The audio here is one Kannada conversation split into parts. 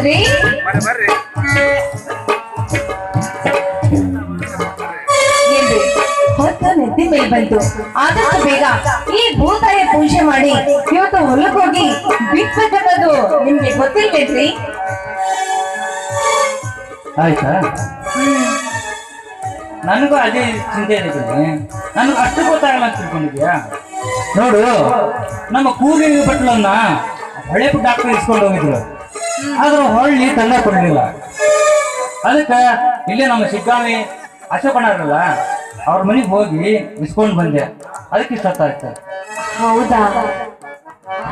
ರೀ ಬರ್ರಿ ಹೊತ್ತ ನೆತ್ತಿ ಮೇಲ್ ಬಂತು ಆದಷ್ಟು ಬೇಗ ಈ ಭೂತಾಯ ಪೂಜೆ ಮಾಡಿ ಇವತ್ತು ಹೊಲಕ್ಕೋಗಿ ಬಿಟ್ಬೇಕನ್ನೋದು ನಿಮ್ಗೆ ಗೊತ್ತಿಲ್ವೇನ್ರಿ ಆಯ್ತಾ? ನನಗೂ ಅದೇ ಚಿಂತೆ ಇದ್ದೀನಿ ನನಗೂ ಅಷ್ಟು ಗೊತ್ತಾಗಲ್ಲ ಅಂತ ತಿಳ್ಕೊಂಡಿದ್ಯಾ ನೋಡು, ನಮ್ಮ ಕೂಗಿನ ಬಟ್ಲನ್ನ ಹಳೆ ಡಾಕ್ಟರ್ ಇಸ್ಕೊಂಡು ಹೋಗಿದ್ರು. ಆದ್ರೆ ಹೊಳ್ಳಿ ತಂಡ ಕೊಡಲಿಲ್ಲ. ಅದಕ್ಕೆ ಇಲ್ಲೇ ನಮ್ಮ ಸಿದ್ದಾಮಿ ಅಶೋಕಣ್ಣರಲ್ಲ ಅವ್ರ ಮನೆಗೆ ಹೋಗಿ ಇಸ್ಕೊಂಡು ಬಂದೆ. ಅದಕ್ಕೆ ಇಷ್ಟೊತ್ತಾಯ್ತು ಹೌದಾ?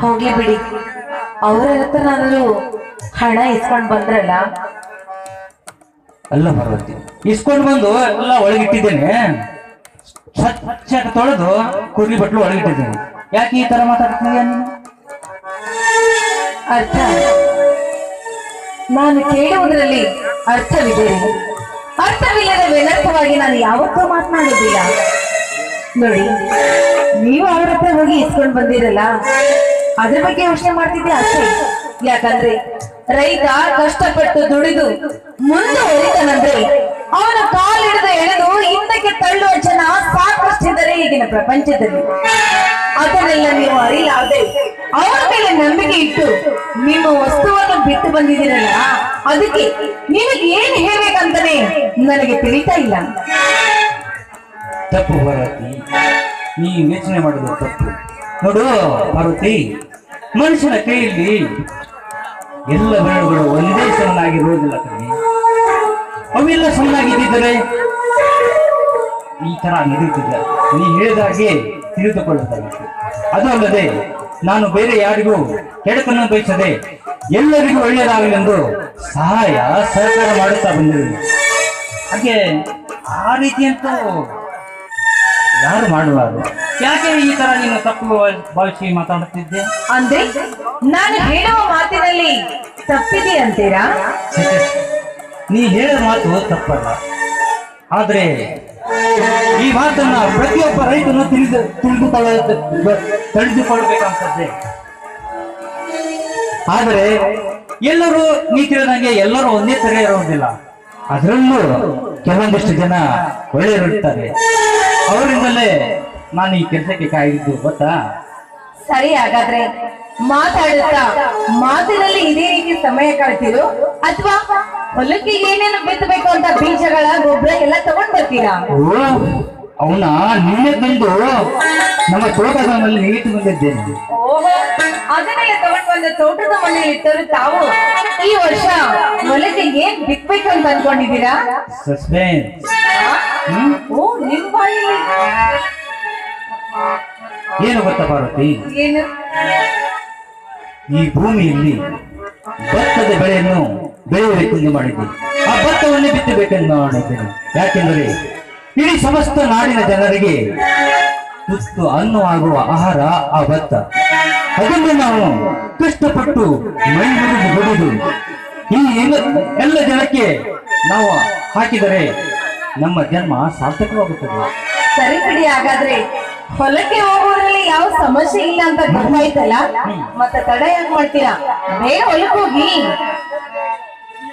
ಹೋಗ್ಲಿ ಬಿಡಿ. ಅವ್ರ ಹತ್ರ ನಾನು ಹಣ ಇಸ್ಕೊಂಡು ಬಂದ್ರಲ್ಲ? ಅಲ್ಲ ಪಾರ್ವತಿ ಇಸ್ಕೊಂಡು ಬಂದು ಎಲ್ಲ ಒಳಗಿಟ್ಟಿದ್ದೇನೆ. ಸ್ವಚ್ಛ ತೊಳೆದು ಕುರ್ಲಿ ಬಟ್ಲು ಒಳಗಿಟ್ಟಿದ್ದೇನೆ. ಯಾಕೆ ಈ ತರ ಮಾತಾಡ್ತೀನಿ ಅರ್ಥ. ನಾನು ಕೇಳುವುದರಲ್ಲಿ ಅರ್ಥವಿದೆ. ಅರ್ಥವಿಲ್ಲದ ವ್ಯರ್ಥವಾಗಿ ನಾನು ಯಾವತ್ತೂ ಮಾತನಾಡೋದಿಲ್ಲ ನೋಡಿ, ನೀವು ಅವ್ರ ಹತ್ರ ಹೋಗಿ ಇಸ್ಕೊಂಡು ಬಂದಿರಲ್ಲ, ಅದ್ರ ಬಗ್ಗೆ ಯೋಚನೆ ಮಾಡ್ತಿದ್ದೆ ಅಷ್ಟೇ. ಯಾಕಂದ್ರೆ, ರೈತ ಕಷ್ಟಪಟ್ಟು ದುಡಿದು ಮುಂದೆ ಹೋಗಿದ್ದನಂದ್ರೆ ಅವನ ಕಾಲಿಡಿದ ಎಳೆದು ಹಿಂದಕ್ಕೆ ತಳ್ಳುವ ಜನ ಸಾಕಷ್ಟಿದ್ದಾರೆ ಈಗಿನ ಪ್ರಪಂಚದಲ್ಲಿ. ಅದನ್ನೆಲ್ಲ ನೀವು ಅರಿಲಾರದೆ ಅವರ ಮೇಲೆ ನಂಬಿಕೆ ಇಟ್ಟು ನಿಮ್ಮ ವಸ್ತುವನ್ನು ಬಿಟ್ಟು ಬಂದಿದ್ದೀರಲ್ಲ, ಅದಕ್ಕೆ ನಿಮಗೆ ಏನ್ ಹೇಳ್ಬೇಕಂತಾನೆ ನನಗೆ ತಿಳಿತಾ ಇಲ್ಲ. ತಪ್ಪು ಪಾರ್ವತಿ ನೀ ಯೋಚನೆ ಮಾಡುವುದು ತಪ್ಪು. ನೋಡು ಪಾರ್ವತಿ ಮನುಷ್ಯನ ಕೈಯಲ್ಲಿ ಎಲ್ಲ ಬೆರಳುಗಳು ಒಂದೇ ಸಮನಾಗಿರುವುದಿಲ್ಲ ಕಣೆ. ಅವೆಲ್ಲ ಸಮನಾಗಿದ್ದರೆ ಈ ತರ ನಡೀತಿದ್ದ ನೀ ಹೇಳಿದಾಗೆ ತಿಳಿದುಕೊಳ್ಳುತ್ತಾಗಿತ್ತು ಅದು ಅಲ್ಲದೆ ನಾನು ಬೇರೆ ಯಾರಿಗೂ ಕೆಡಕನ್ನು ಬಯಸದೆ ಎಲ್ಲರಿಗೂ ಒಳ್ಳೆಯದಾಗಲೆಂದು ಸಹಾಯ ಸಹಕಾರ ಮಾಡುತ್ತಾ ಬಂದಿರುವೆ. ಹಾಗೆ ಆ ರೀತಿ ಅಂತೂ ಯಾರು ಮಾಡಬಾರದು ಯಾಕೆ ಈ ತರ ನೀನು ತಪ್ಪು ಭಾವಿಸಿ ಮಾತಾಡುತ್ತಿದ್ದೆ? ಅಂದ್ರೆ ನಾನು ಹೇಳುವ ಮಾತಿನಲ್ಲಿ ತಪ್ಪಿದೆ ಅಂತೀರಾ. ನೀ ಹೇಳಿದ ಮಾತು ತಪ್ಪಲ್ಲ. ಆದ್ರೆ ಈ ಮಾತನ್ನ ಪ್ರತಿಯೊಬ್ಬ ರೈತನು ತಿಳಿದು ತಿಳಿದುಕೊಳ್ಳ ಆದರೆ ಎಲ್ಲರೂ ನೀ ತಿಳಿದಂಗೆ ಎಲ್ಲರೂ ಒಂದೇ ತರ ಇರೋದಿಲ್ಲ ಅದರಲ್ಲೂ ಕೆಲವೊಂದಿಷ್ಟು ಜನ ಒಳ್ಳೆಯರಿರ್ತಾರೆ ಅವರಿಂದಲೇ ನಾನು ಈ ಕೆಲಸಕ್ಕೆ ಕಾಯಿದ್ದು ಗೊತ್ತಾ? ಸರಿ ಹಾಗಾದ್ರೆ ಮಾತಾಡುತ್ತಾ ಮಾತಿನಲ್ಲಿ ಇದೇ ರೀತಿ ಸಮಯ ಕಳೆದಿರು. ಅಥವಾ ಹೊಲಕ್ಕೆ ಏನೇನು ಬಿತ್ತಬೇಕು ಅಂತ ಗೊಬ್ಬರ ಎಲ್ಲ ತಗೊಂಡ್ ಬರ್ತೀರಾ? ಅವನ? ನಿನ್ನೆ ಬಂದು ನಮ್ಮ ತೋಟದ ಮನೆಯಲ್ಲಿ ನೀಟ್ ಬಂದಿದ್ದೇನೆ ಓಹೋ ಅದನ್ನೆಲ್ಲ ತಗೊಂಡ್ ಬಂದ ತೋಟದ ಮನೆಯಲ್ಲಿ ಇಟ್ಟರು ತಾವು. ಈ ವರ್ಷ ಹೊಲಕ್ಕೆ ಏನ್ ಬಿತ್ಬೇಕು ಅಂತ ಅನ್ಕೊಂಡಿದ್ದೀರಾ? ಸಸ್ಪೆನ್ಸ್? ಓ ನಿಮ್ ಬಾಯಲ್ಲಿ. ಏನು ಗೊತ್ತಾ ಪಾರ್ವತಿ? ಏನು? ಈ ಭೂಮಿಯಲ್ಲಿ ಭತ್ತದ ಬೆಳೆಯನ್ನು ಬೆಳೆಯಬೇಕೆಂದು ಮಾಡಿದ್ದೆ ಆ ಭತ್ತವನ್ನೇ ಬಿತ್ತಬೇಕೆಂದು ಮಾಡಿದ್ದೇನೆ ಯಾಕೆಂದರೆ ಇಡೀ ಸಮಸ್ತ ನಾಡಿನ ಜನರಿಗೆ ತುಸ್ತು ಅನ್ನವಾಗುವ ಆಹಾರ ಆ ಭತ್ತ. ಅದನ್ನು ನಾವು ಕಷ್ಟಪಟ್ಟು ಮೈ ಇಲ್ಲಿ ಈ ಎಲ್ಲ ಎಲ್ಲ ಜನಕ್ಕೆ ನಾವು ಹಾಕಿದರೆ ನಮ್ಮ ಜನ್ಮ ಸಾರ್ಥಕವಾಗುತ್ತದೆ. ಸರಿ ಬಿಡಿ ಹಾಗಾದ್ರೆ ಹೊಲಕ್ಕೆ ಹೋಗೋದ್ರಲ್ಲಿ ಯಾವ ಸಮಸ್ಯೆ ಇಲ್ಲ ಅಂತ ಗೊತ್ತಾಯ್ತಲ್ಲ? ಮತ್ತೆ ತಡ ಯಾಕೆ ಮಾಡ್ತೀರಾ? ಬೇಗ ಹೊಲಕ್ಕೆ ಹೋಗಿ.